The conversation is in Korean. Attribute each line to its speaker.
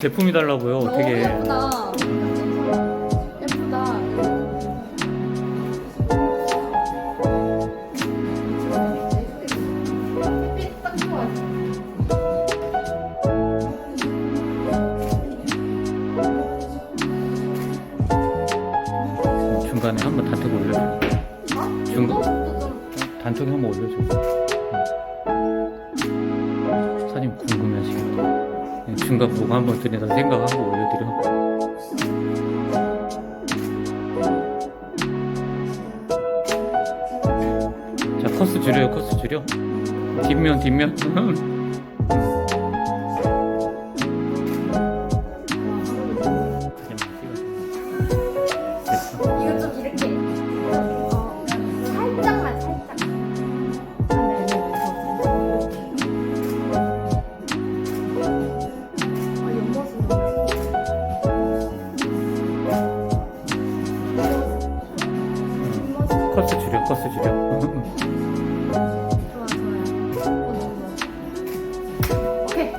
Speaker 1: 제품이 달라 보여.
Speaker 2: 너무
Speaker 1: 되게
Speaker 2: 예쁘다. 예쁘다. 햇빛 딱 좋아.
Speaker 1: 중간에 한번 단톡 올려줘.
Speaker 2: 어?
Speaker 1: 중간-
Speaker 2: 이것도 좀
Speaker 1: 단톡에 한번 올려줘. 응. 사진 궁금해하시겠다. 중간 보고 한번 드리다 생각하고 올려드려. 자, 커스 줄여요, 커스 줄여. 뒷면, 뒷면.
Speaker 2: 커스 줄여, 커스 줄여. 좋아,
Speaker 1: 좋아요. 어, 오케이.